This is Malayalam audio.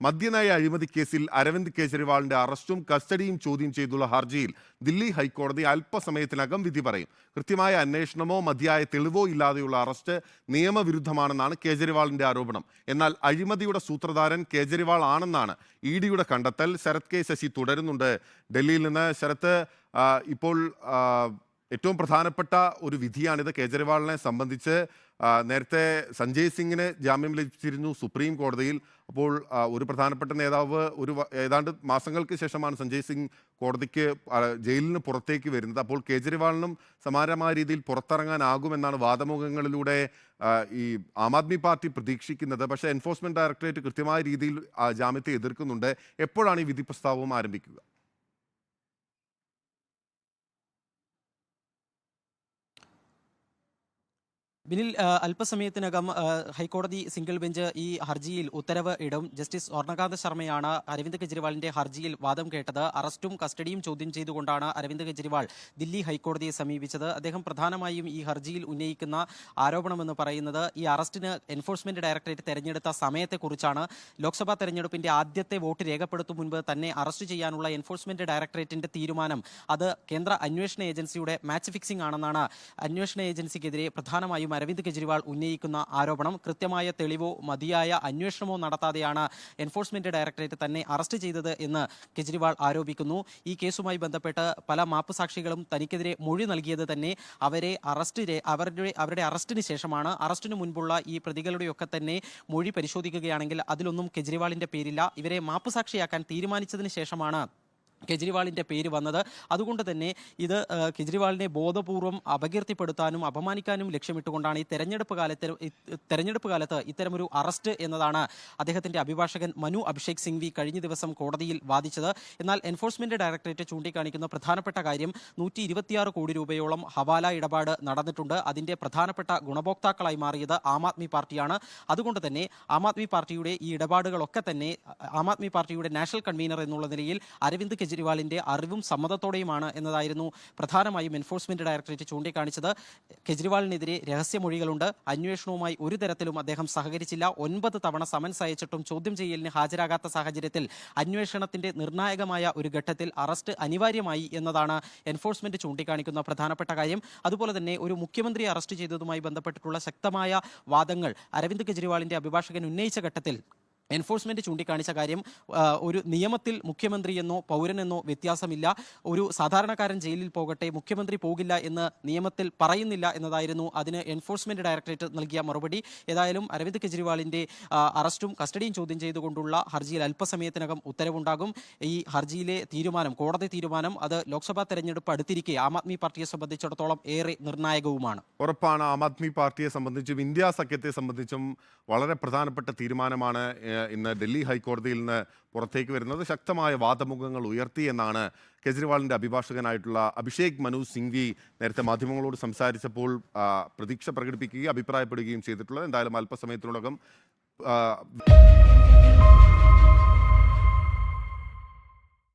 മദ്യനയ അഴിമതി കേസിൽ അരവിന്ദ് കെജ്രിവാളിന്റെ അറസ്റ്റും കസ്റ്റഡിയും ചോദ്യം ചെയ്തുള്ള ഹർജിയിൽ ദില്ലി ഹൈക്കോടതി അല്പസമയത്തിനകം വിധി പറയും. കൃത്യമായ അന്വേഷണമോ മതിയായ തെളിവോ ഇല്ലാതെയുള്ള അറസ്റ്റ് നിയമവിരുദ്ധമാണെന്നാണ് കേജ്രിവാളിന്റെ ആരോപണം. എന്നാൽ അഴിമതിയുടെ സൂത്രധാരൻ കേജ്രിവാൾ ആണെന്നാണ് ഇ ഡിയുടെ കണ്ടെത്തൽ. ശരത് കെ ശശി തുടരുന്നുണ്ട്. ഡൽഹിയിൽ നിന്ന് ശരത്ത് ഇപ്പോൾ ഏറ്റവും പ്രധാനപ്പെട്ട ഒരു വിധിയാണിത്. കേജ്രിവാളിനെ സംബന്ധിച്ച് നേരത്തെ സഞ്ജയ് സിംഗിന് ജാമ്യം ലഭിച്ചിരുന്നു സുപ്രീം കോടതിയിൽ. അപ്പോൾ ഒരു പ്രധാനപ്പെട്ട നേതാവ് ഒരു ഏതാണ്ട് മാസങ്ങൾക്ക് ശേഷമാണ് സഞ്ജയ് സിംഗ് കോടതിക്ക് ജയിലിന് പുറത്തേക്ക് വരുന്നത്. അപ്പോൾ കേജ്രിവാളിനും സമാനമായ രീതിയിൽ പുറത്തിറങ്ങാനാകുമെന്നാണ് വാദമുഖങ്ങളിലൂടെ ഈ ആം ആദ്മി പാർട്ടി പ്രതീക്ഷിക്കുന്നത്. പക്ഷേ എൻഫോഴ്സ്മെന്റ് ഡയറക്ടറേറ്റ് കൃത്യമായ രീതിയിൽ ജാമ്യത്തെ എതിർക്കുന്നുണ്ട്. എപ്പോഴാണ് ഈ വിധി പ്രസ്താവവും ആരംഭിക്കുക? ബിനിൽ അല്പസമയത്തിനകം ഹൈക്കോടതി സിംഗിൾ ബെഞ്ച് ഈ ഹർജിയിൽ ഉത്തരവ് ഇടും. ജസ്റ്റിസ് സ്വർണകാന്ത ശർമ്മയാണ് അരവിന്ദ് കെജ്രിവാളിന്റെ ഹർജിയിൽ വാദം കേട്ടത്. അറസ്റ്റും കസ്റ്റഡിയും ചോദ്യം ചെയ്തുകൊണ്ടാണ് അരവിന്ദ് കെജ്രിവാൾ ദില്ലി ഹൈക്കോടതിയെ സമീപിച്ചത്. അദ്ദേഹം പ്രധാനമായും ഈ ഹർജിയിൽ ഉന്നയിക്കുന്ന ആരോപണമെന്ന് പറയുന്നത് ഈ അറസ്റ്റിന് എൻഫോഴ്സ്മെന്റ് ഡയറക്ടറേറ്റ് തെരഞ്ഞെടുത്ത സമയത്തെക്കുറിച്ചാണ്. ലോക്സഭാ തെരഞ്ഞെടുപ്പിന്റെ ആദ്യത്തെ വോട്ട് രേഖപ്പെടുത്തും മുൻപ് തന്നെ അറസ്റ്റ് ചെയ്യാനുള്ള എൻഫോഴ്സ്മെന്റ് ഡയറക്ടറേറ്റിന്റെ തീരുമാനം അത് കേന്ദ്ര അന്വേഷണ ഏജൻസിയുടെ മാച്ച് ഫിക്സിംഗ് ആണെന്നാണ്. അന്വേഷണ ഏജൻസിക്കെതിരെ പ്രധാനമായും അരവിന്ദ് കെജ്രിവാൾ ഉന്നയിക്കുന്ന ആരോപണം കൃത്യമായ തെളിവോ മതിയായ അന്വേഷണമോ നടത്താതെയാണ് എൻഫോഴ്സ്മെന്റ് ഡയറക്ടറേറ്റ് തന്നെ അറസ്റ്റ് ചെയ്തത് എന്ന് കെജ്രിവാൾ ആരോപിക്കുന്നു. ഈ കേസുമായി ബന്ധപ്പെട്ട് പല മാപ്പ് സാക്ഷികളും തനിക്കെതിരെ മൊഴി നൽകിയത് തന്നെ അവരെ അറസ്റ്റ് അവരുടെ അവരുടെ അറസ്റ്റിന് ശേഷമാണ്. അറസ്റ്റിന് മുൻപുള്ള ഈ പ്രതികളുടെയൊക്കെ തന്നെ മൊഴി പരിശോധിക്കുകയാണെങ്കിൽ അതിലൊന്നും കെജ്രിവാളിന്റെ പേരില്ല. ഇവരെ മാപ്പ് സാക്ഷിയാക്കാൻ തീരുമാനിച്ചതിന് ശേഷമാണ് കെജ്രിവാളിന്റെ പേര് വന്നത്. അതുകൊണ്ട് തന്നെ ഇത് കെജ്രിവാളിനെ ബോധപൂർവം അപകീർത്തിപ്പെടുത്താനും അപമാനിക്കാനും ലക്ഷ്യമിട്ടുകൊണ്ടാണ് ഈ തെരഞ്ഞെടുപ്പ് കാലത്ത് തെരഞ്ഞെടുപ്പ് കാലത്ത് ഇത്തരമൊരു അറസ്റ്റ് എന്നതാണ് അദ്ദേഹത്തിന്റെ അഭിഭാഷകൻ മനു അഭിഷേക് സിംഗ്വി കഴിഞ്ഞ ദിവസം കോടതിയിൽ വാദിച്ചത്. എന്നാൽ എൻഫോഴ്സ്മെന്റ് ഡയറക്ടറേറ്റ് ചൂണ്ടിക്കാണിക്കുന്ന പ്രധാനപ്പെട്ട കാര്യം നൂറ്റി ഇരുപത്തിയാറ് കോടി രൂപയോളം ഹവാല ഇടപാട് നടന്നിട്ടുണ്ട്. അതിന്റെ പ്രധാനപ്പെട്ട ഗുണഭോക്താക്കളായി മാറിയത് ആം ആദ്മി പാർട്ടിയാണ്. അതുകൊണ്ട് തന്നെ ആം ആദ്മി പാർട്ടിയുടെ ഈ ഇടപാടുകളൊക്കെ തന്നെ ആം ആദ്മി പാർട്ടിയുടെ നാഷണൽ കൺവീനർ എന്നുള്ള നിലയിൽ അരവിന്ദ് കെജ്രിവാളിന്റെ അറിവും സമ്മതത്തോടെയുമാണ് എന്നതായിരുന്നു പ്രധാനമായും എൻഫോഴ്സ്മെന്റ് ഡയറക്ടറേറ്റ് ചൂണ്ടിക്കാണിച്ചത്. കെജ്രിവാളിനെതിരെ രഹസ്യമൊഴികളുണ്ട്. അന്വേഷണവുമായി ഒരു തരത്തിലും അദ്ദേഹം സഹകരിച്ചില്ല. ഒൻപത് തവണ സമൻസ് അയച്ചിട്ടും ചോദ്യം ചെയ്യലിന് ഹാജരാകാത്ത സാഹചര്യത്തിൽ അന്വേഷണത്തിന്റെ നിർണായകമായ ഒരു ഘട്ടത്തിൽ അറസ്റ്റ് അനിവാര്യമായി എന്നതാണ് എൻഫോഴ്സ്മെന്റ് ചൂണ്ടിക്കാണിക്കുന്ന പ്രധാനപ്പെട്ട കാര്യം. അതുപോലെ തന്നെ ഒരു മുഖ്യമന്ത്രി അറസ്റ്റ് ചെയ്തതുമായി ബന്ധപ്പെട്ടിട്ടുള്ള ശക്തമായ വാദങ്ങൾ അരവിന്ദ് കെജ്രിവാളിന്റെ അഭിഭാഷകൻ ഉന്നയിച്ച ഘട്ടത്തിൽ എൻഫോഴ്സ്മെന്റ് ചൂണ്ടിക്കാണിച്ച കാര്യം ഒരു നിയമത്തിൽ മുഖ്യമന്ത്രിയെന്നോ പൗരനെന്നോ വ്യത്യാസമില്ല. ഒരു സാധാരണക്കാരൻ ജയിലിൽ പോകട്ടെ മുഖ്യമന്ത്രി പോകില്ല എന്ന് നിയമത്തിൽ പറയുന്നില്ല എന്നതായിരുന്നു അതിന് എൻഫോഴ്സ്മെന്റ് ഡയറക്ടറേറ്റ് നൽകിയ മറുപടി. ഏതായാലും അരവിന്ദ് കെജ്രിവാളിന്റെ അറസ്റ്റും കസ്റ്റഡിയും ചോദ്യം ചെയ്തുകൊണ്ടുള്ള ഹർജിയിൽ അല്പസമയത്തിനകം ഉത്തരവുണ്ടാകും. ഈ ഹർജിയിലെ തീരുമാനം കോടതി തീരുമാനം അത് ലോക്സഭാ തെരഞ്ഞെടുപ്പ് അടുത്തിരിക്കെ ആം ആദ്മി പാർട്ടിയെ സംബന്ധിച്ചിടത്തോളം ഏറെ നിർണായകവുമാണ്. ഉറപ്പാണ് ആം ആദ്മി പാർട്ടിയെ സംബന്ധിച്ചും ഇന്ത്യ സഖ്യത്തെ സംബന്ധിച്ചും വളരെ പ്രധാനപ്പെട്ട തീരുമാനമാണ് ഇന്ന് ഡൽഹി ഹൈക്കോടതിയിൽ നിന്ന് പുറത്തേക്ക് വരുന്നത്. ശക്തമായ വാദമുഖങ്ങൾ ഉയർത്തി എന്നാണ് കെജ്രിവാളിന്റെ അഭിഭാഷകനായിട്ടുള്ള അഭിഷേക് മനു സിംഗ്വി നേരത്തെ മാധ്യമങ്ങളോട് സംസാരിച്ചപ്പോൾ പ്രതീക്ഷ പ്രകടിപ്പിക്കുകയും അഭിപ്രായപ്പെടുകയും ചെയ്തിട്ടുള്ളത്. എന്തായാലും അല്പസമയത്തിനോടകം